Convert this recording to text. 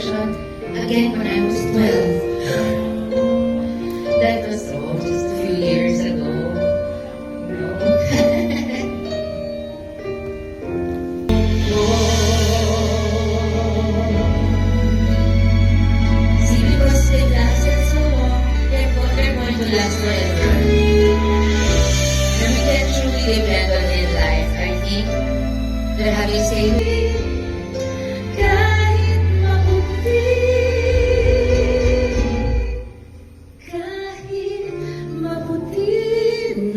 version again when I was 12. that was all. just a few years ago. last forever. When we can truly depend on in life, I think that having saved